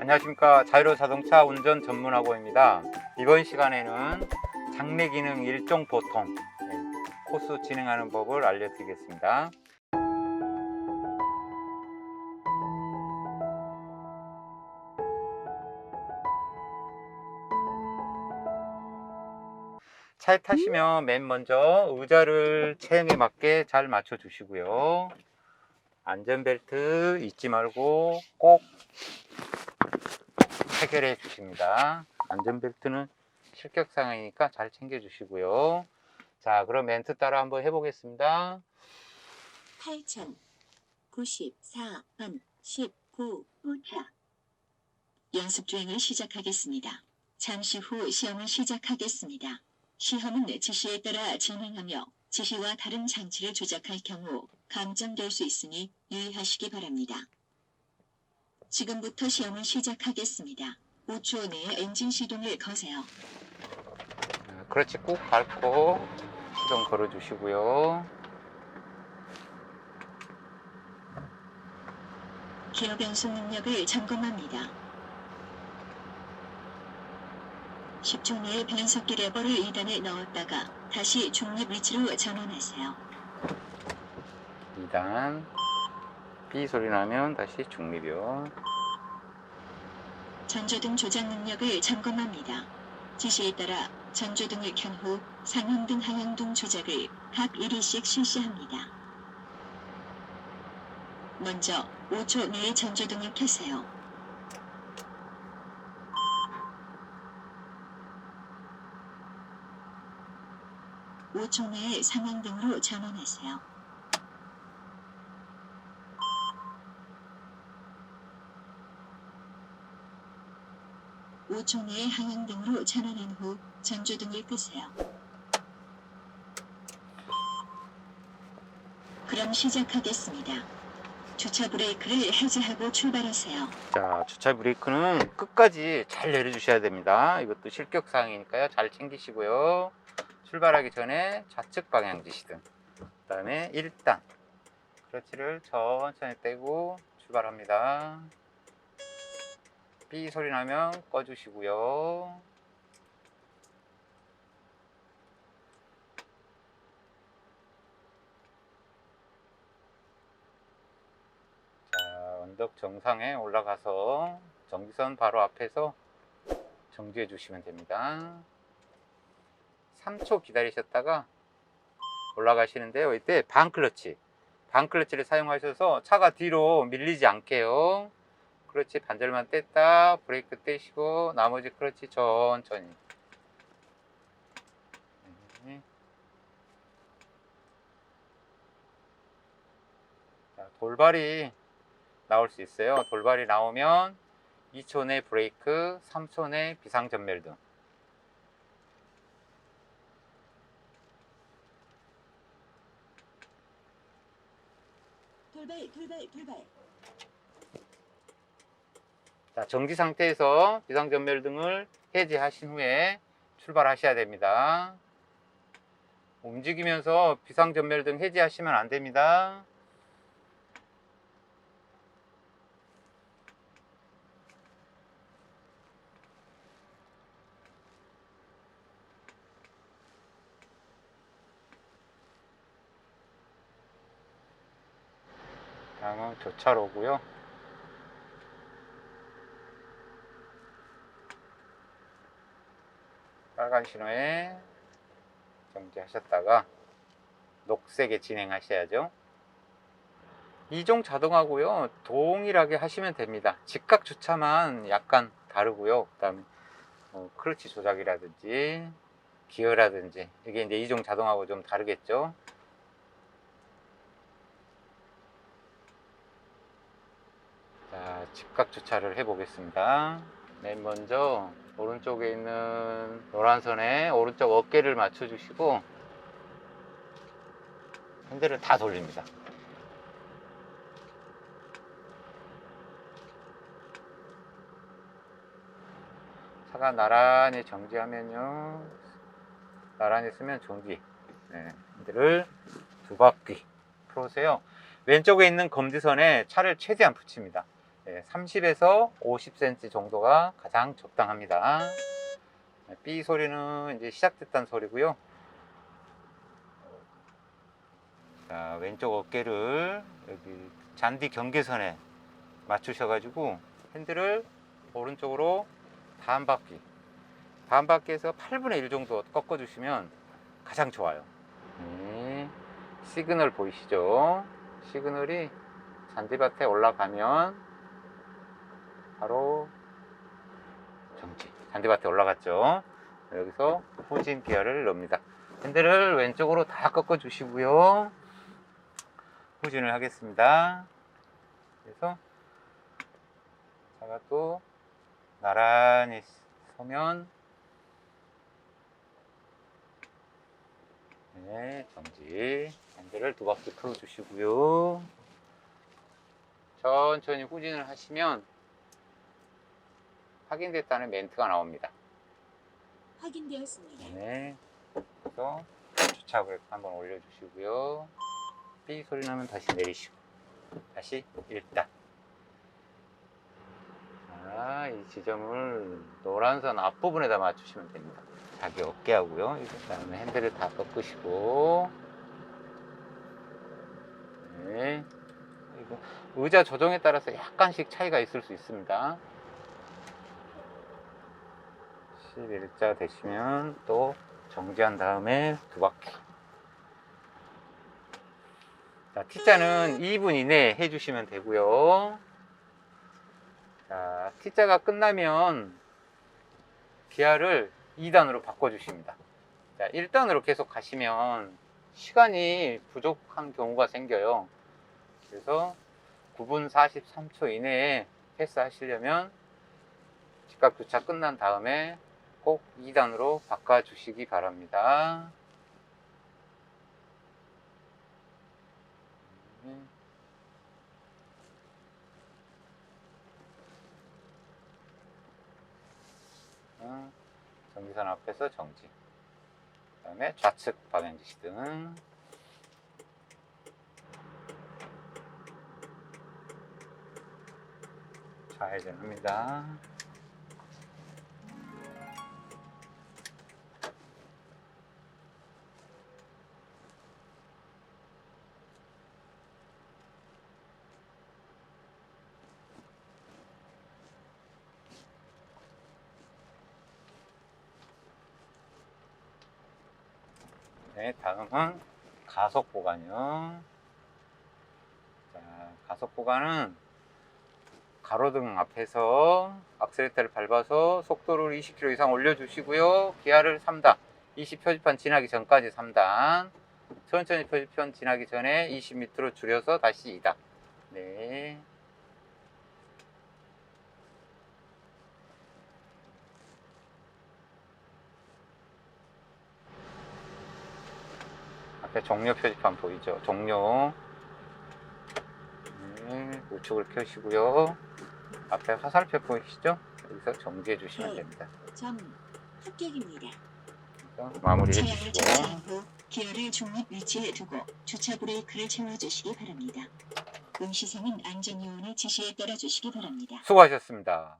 안녕하십니까 자유로 자동차 운전 전문학원입니다. 이번 시간에는 장내 기능 일종 보통 네, 코스 진행하는 법을 알려드리겠습니다. 차에 타시면 맨 먼저 의자를 체형에 맞게 잘 맞춰 주시고요. 안전벨트 잊지 말고 꼭 해결해 주십니다. 안전벨트는 실격 상황이니까 잘 챙겨 주시고요. 자, 그럼 멘트 따라 한번 해보겠습니다. 8094번 19 도착. 연습 주행을 시작하겠습니다. 잠시 후 시험을 시작하겠습니다. 시험은 지시에 따라 진행하며 지시와 다른 장치를 조작할 경우 감점될 수 있으니 유의하시기 바랍니다. 지금부터 시험을 시작하겠습니다. 5초 내에 엔진 시동을 거세요. 자, 그렇지 꾹 밟고 시동 걸어 주시고요. 기어 변속 능력을 점검합니다. 10초 내에 변속기 레버를 2단에 넣었다가 다시 중립 위치로 전환하세요. 2단 삐 소리 나면 다시 중립이요. 전조등 조작 능력을 점검합니다. 지시에 따라 전조등을 켠후 상향등 하향등 조작을 각 1위씩 실시합니다. 먼저 5초 내에 전조등을 켜세요. (5초) 내에 상향등으로 전환하세요. (5초) 내에 하향등으로 전환한 후 전조등을 끄세요. 그럼 시작하겠습니다. 주차 브레이크를 해제하고 출발하세요. 자, 주차 브레이크는 끝까지 잘 내려주셔야 됩니다. 이것도 실격 사항이니까요. 잘 챙기시고요. 출발하기 전에 좌측 방향 지시등. 그 다음에 1단. 크러치를 천천히 떼고 출발합니다. 삐 소리 나면 꺼주시고요. 자, 언덕 정상에 올라가서 정지선 바로 앞에서 정지해 주시면 됩니다. 3초 기다리셨다가 올라가시는데요. 이때 반 클러치, 반 클러치를 사용하셔서 차가 뒤로 밀리지 않게요. 그렇지 반절만 뗐다 브레이크 떼시고 나머지 크러치 천천히. 네. 자, 돌발이 나올 수 있어요. 돌발이 나오면 2초 내 브레이크, 3초 내 비상전멸등. 돌발 돌발 돌발. 자, 정지 상태에서 비상전멸 등을 해제하신 후에 출발하셔야 됩니다. 움직이면서 비상전멸 등 해제하시면 안 됩니다. 다음은 교차로고요. 빨간 신호에 정지하셨다가 녹색에 진행하셔야죠. 이종 자동하고요. 동일하게 하시면 됩니다. 직각 주차만 약간 다르고요. 그다음에 뭐 클러치 조작이라든지 기어라든지 이게 이제 이종 자동하고 좀 다르겠죠. 자, 직각 주차를 해 보겠습니다. 맨 먼저 오른쪽에 있는 노란 선에 오른쪽 어깨를 맞춰 주시고 핸들을 다 돌립니다. 차가 나란히 정지하면요. 나란히 쓰면 정지. 네, 핸들을 두 바퀴 풀으세요. 왼쪽에 있는 검지선에 차를 최대한 붙입니다. 네, 30에서 50cm 정도가 가장 적당합니다. 네, 삐 소리는 이제 시작됐다는 소리고요. 자, 왼쪽 어깨를 여기 잔디 경계선에 맞추셔가지고 핸들을 오른쪽으로 반 바퀴, 반 바퀴에서 8분의 1 정도 꺾어주시면 가장 좋아요. 네, 시그널 보이시죠? 시그널이 잔디밭에 올라가면 바로 정지. 잔디밭에 올라갔죠. 여기서 후진 기어를 넣습니다. 핸들을 왼쪽으로 다 꺾어 주시고요. 후진을 하겠습니다. 그래서 차가 또 나란히 서면 네, 정지. 핸들을 두 바퀴 풀어 주시고요. 천천히 후진을 하시면 확인됐다는 멘트가 나옵니다. 확인되었습니다. 네. 그래서 주차 브레이크 한번 올려주시고요. 삐 소리 나면 다시 내리시고 다시 1단. 자, 이 지점을 노란선 앞부분에다 맞추시면 됩니다. 자기 어깨하고요. 그 다음에 핸들을 다 꺾으시고 네. 의자 조정에 따라서 약간씩 차이가 있을 수 있습니다. 11자 되시면 또 정지한 다음에 두 바퀴. 자, T자는 2분 이내에 해주시면 되고요. 자, T자가 끝나면 기아를 2단으로 바꿔주십니다. 자, 1단으로 계속 가시면 시간이 부족한 경우가 생겨요. 그래서 9분 43초 이내에 패스하시려면 직각 주차 끝난 다음에 꼭 2단으로 바꿔주시기 바랍니다. 네. 어, 정지선 앞에서 정지. 그 다음에 좌측 방향 지 시등. 좌회전합니다. 네, 다음은 가속 보관요. 자, 가속 보관은 가로등 앞에서 악셀레터를 밟아서 속도를 20km 이상 올려주시고요. 기아를 3단, 20 표지판 지나기 전까지 3단, 천천히 표지판 지나기 전에 20m로 줄여서 다시 2단. 네. 앞에 종료 표지판 보이죠? 종료. 네, 우측을 켜시고요. 앞에 화살표 보이시죠? 여기서 정지해 주시면 네. 됩니다. 점 합격입니다. 마무리해 차량을 주시고. 기어를 중립 위치에 두고 주차 브레이크를 채워주시기 바랍니다. 응시생은 안전요원의 지시에 따라 주시기 바랍니다. 수고하셨습니다.